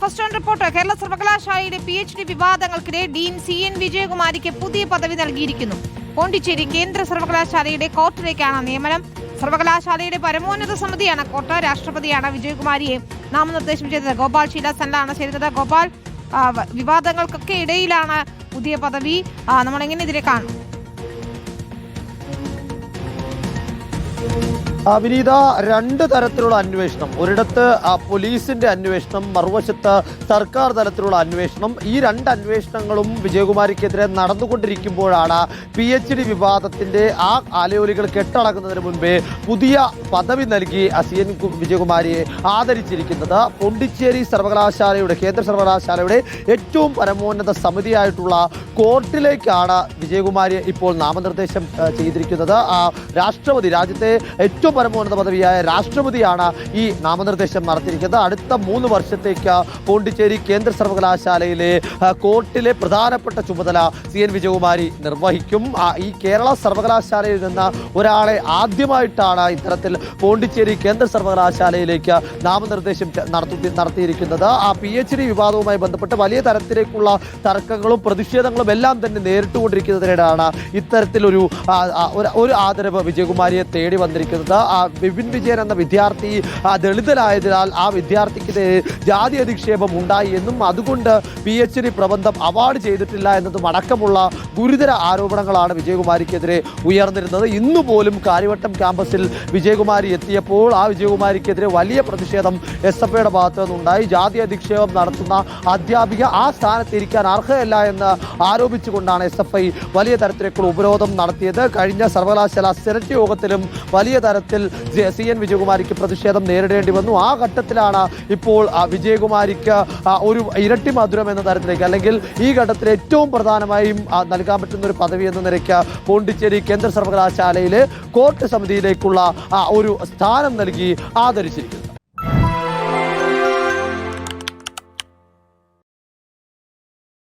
First on report Kerala സർവകലാശാലയുടെ P H D വിവാദങ്ങൾക്കിടെ dean C N വിജയകുമാരിക്ക് പുതിയ പദവി നൽകിയിരിക്കുന്നു. പോണ്ടിച്ചേരി കേന്ദ്ര സർവകലാശാലയുടെ കോർട്ടിലേക്കാണ് നിയമനം. സർവകലാശാലയുടെ പരമോന്നത സമിതിയാണ് കോട്ട രാഷ്ട്രപതിയാണ് വിജയകുമാരിയെ നാമനിർദ്ദേശം ചെയ്തത്. ഗോപാൽ ശീലാസനിലാണ് ചെയ്തത് ഗോപാൽ വിവാദങ്ങൾക്കൊക്കെ ഇടയിലാണ് പുതിയ പദവി. നമ്മൾ എങ്ങനെ ഇതിനെ കാണും? വിനീത രണ്ട് തരത്തിലുള്ള അന്വേഷണം. ഒരിടത്ത് പോലീസിന്റെ അന്വേഷണം മറുവശത്ത് സർക്കാർ തലത്തിലുള്ള അന്വേഷണം. ഈ രണ്ട് അന്വേഷണങ്ങളും വിജയകുമാരിക്കെതിരെ നടന്നുകൊണ്ടിരിക്കുമ്പോഴാണ് പി എച്ച് ഡി വിവാദത്തിന്റെ ആ ആലയോലികൾ കെട്ടടക്കുന്നതിന് മുൻപേ പുതിയ പദവി നൽകി സി എൻ വിജയകുമാരിയെ ആദരിച്ചിരിക്കുന്നത്. പോണ്ടിച്ചേരി സർവകലാശാലയുടെ കേന്ദ്ര സർവകലാശാലയുടെ ഏറ്റവും പരമോന്നത സമിതിയായിട്ടുള്ള കോർട്ടിലേക്കാണ് വിജയകുമാരിയെ ഇപ്പോൾ നാമനിർദ്ദേശം ചെയ്തിരിക്കുന്നത്. ആ, രാഷ്ട്രപതി രാജ്യത്തെ ഏറ്റവും പരമോന്നത പദവിയായ രാഷ്ട്രപതിയാണ് ഈ നാമനിർദ്ദേശം നടത്തിയിരിക്കുന്നത്. അടുത്ത മൂന്ന് വർഷത്തേക്ക് പോണ്ടിച്ചേരി കേന്ദ്ര സർവകലാശാലയിലെ കോർട്ടിലെ പ്രധാനപ്പെട്ട ചുമതല സി എൻ വിജയകുമാരി നിർവഹിക്കും. ഈ കേരള സർവകലാശാലയിൽ നിന്ന് ഒരാളെ ആദ്യമായിട്ടാണ് ഇത്തരത്തിൽ പോണ്ടിച്ചേരി കേന്ദ്ര സർവകലാശാലയിലേക്ക് നാമനിർദ്ദേശം നടത്തി നടത്തിയിരിക്കുന്നത്. ആ പി എച്ച് ഡി വിവാദവുമായി ബന്ധപ്പെട്ട് വലിയ തരത്തിലേക്കുള്ള തർക്കങ്ങളും പ്രതിഷേധങ്ങളും എല്ലാം തന്നെ നേരിട്ടുകൊണ്ടിരിക്കുന്നതിനിടെയാണ് ഇത്തരത്തിലൊരു ഒരു ആദരവ് വിജയകുമാരിയെ തേടി വന്നിരിക്കുന്നത്. ആ ബിപിൻ വിജയൻ എന്ന വിദ്യാർത്ഥി ദളിതനായതിനാൽ ആ വിദ്യാർത്ഥിക്കെതിരെ ജാതി അധിക്ഷേപം ഉണ്ടായി എന്നും അതുകൊണ്ട് പി എച്ച് ഡി പ്രബന്ധം അവാർഡ് ചെയ്തിട്ടില്ല എന്നതും അടക്കമുള്ള ഗുരുതര ആരോപണങ്ങളാണ് വിജയകുമാരിക്കെതിരെ ഉയർന്നിരുന്നത്. ഇന്ന് പോലും കാര്യവട്ടം ക്യാമ്പസിൽ വിജയകുമാരി എത്തിയപ്പോൾ ആ വിജയകുമാരിക്കെതിരെ വലിയ പ്രതിഷേധം എസ് എഫ് ഐയുടെ ഭാഗത്തു നിന്നുണ്ടായി ജാതി അധിക്ഷേപം നടത്തുന്ന അധ്യാപിക ആ സ്ഥാനത്ത് ഇരിക്കാൻ അർഹയല്ല എന്ന് ആരോപിച്ചുകൊണ്ടാണ് എസ് എഫ് ഐ വലിയ തരത്തിലേക്കുള്ള ഉപരോധം നടത്തിയത്. കഴിഞ്ഞ സർവകലാശാല സെനറ്റ് യോഗത്തിലും വലിയ തരത്തിൽ ജെ- സി എൻ വിജയകുമാരിക്ക് പ്രതിഷേധം നേരിടേണ്ടി വന്നു. ആ ഘട്ടത്തിലാണ് ഇപ്പോൾ വിജയകുമാരിക്ക് ഒരു ഇരട്ടി മധുരം എന്ന തരത്തിലേക്ക് അല്ലെങ്കിൽ ഈ ഘട്ടത്തിൽ ഏറ്റവും പ്രധാനമായും നൽകാൻ പറ്റുന്ന ഒരു പദവി എന്ന നിലയ്ക്ക് പോണ്ടിച്ചേരി കേന്ദ്ര സർവകലാശാലയിലെ കോർട്ട് സമിതിയിലേക്കുള്ള ഒരു സ്ഥാനം നൽകി ആദരിച്ചിരിക്കുന്നു.